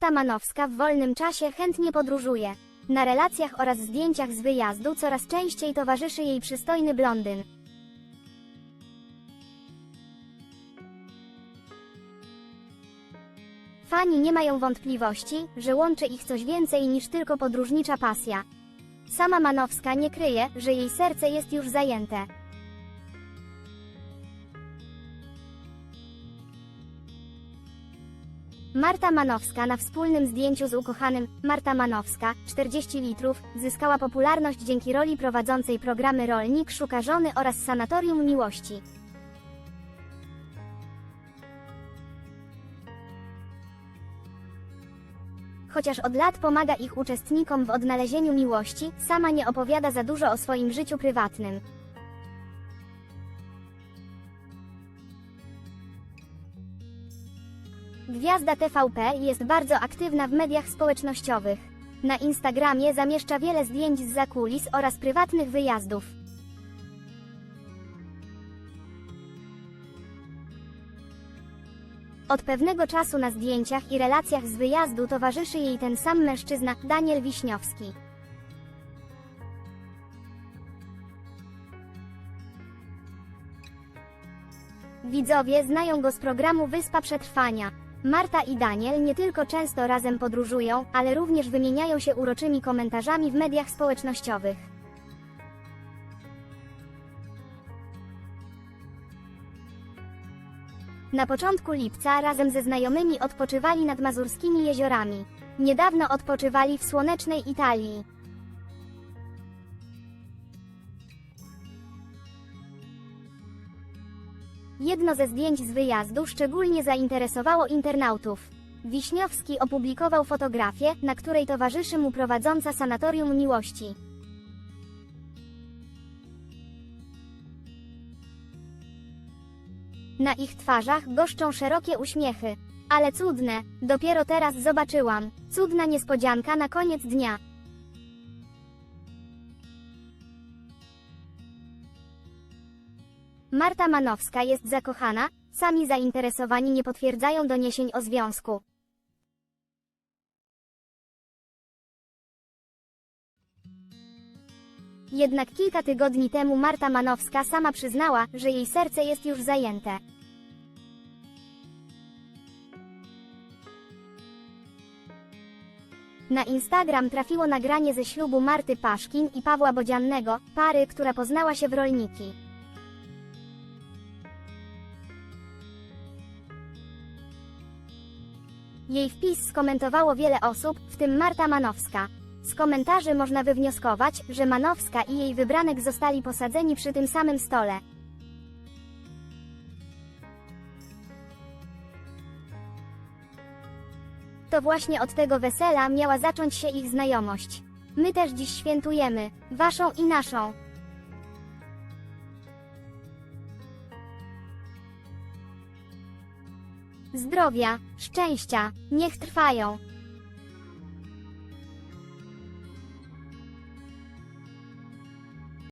Marta Manowska w wolnym czasie chętnie podróżuje. Na relacjach oraz zdjęciach z wyjazdu coraz częściej towarzyszy jej przystojny blondyn. Fani nie mają wątpliwości, że łączy ich coś więcej niż tylko podróżnicza pasja. Sama Manowska nie kryje, że jej serce jest już zajęte. Marta Manowska na wspólnym zdjęciu z ukochanym Marta Manowska, 40 litrów, zyskała popularność dzięki roli prowadzącej programy Rolnik szuka żony oraz Sanatorium Miłości. Chociaż od lat pomaga ich uczestnikom w odnalezieniu miłości, sama nie opowiada za dużo o swoim życiu prywatnym. Gwiazda TVP jest bardzo aktywna w mediach społecznościowych. Na Instagramie zamieszcza wiele zdjęć z zakulis oraz prywatnych wyjazdów. Od pewnego czasu na zdjęciach i relacjach z wyjazdu towarzyszy jej ten sam mężczyzna, Daniel Wiśniowski. Widzowie znają go z programu Wyspa Przetrwania. Marta i Daniel nie tylko często razem podróżują, ale również wymieniają się uroczymi komentarzami w mediach społecznościowych. Na początku lipca razem ze znajomymi odpoczywali nad mazurskimi jeziorami. Niedawno odpoczywali w słonecznej Italii. Jedno ze zdjęć z wyjazdu szczególnie zainteresowało internautów. Wiśniowski opublikował fotografię, na której towarzyszy mu prowadząca sanatorium miłości. Na ich twarzach goszczą szerokie uśmiechy. Ale cudne, dopiero teraz zobaczyłam. Cudna niespodzianka na koniec dnia. Marta Manowska jest zakochana, sami zainteresowani nie potwierdzają doniesień o związku. Jednak kilka tygodni temu Marta Manowska sama przyznała, że jej serce jest już zajęte. Na Instagram trafiło nagranie ze ślubu Marty Paszkin i Pawła Bodziannego, pary, która poznała się w rolniki. Jej wpis skomentowało wiele osób, w tym Marta Manowska. Z komentarzy można wywnioskować, że Manowska i jej wybranek zostali posadzeni przy tym samym stole. To właśnie od tego wesela miała zacząć się ich znajomość. My też dziś świętujemy, waszą i naszą. Zdrowia, szczęścia, niech trwają.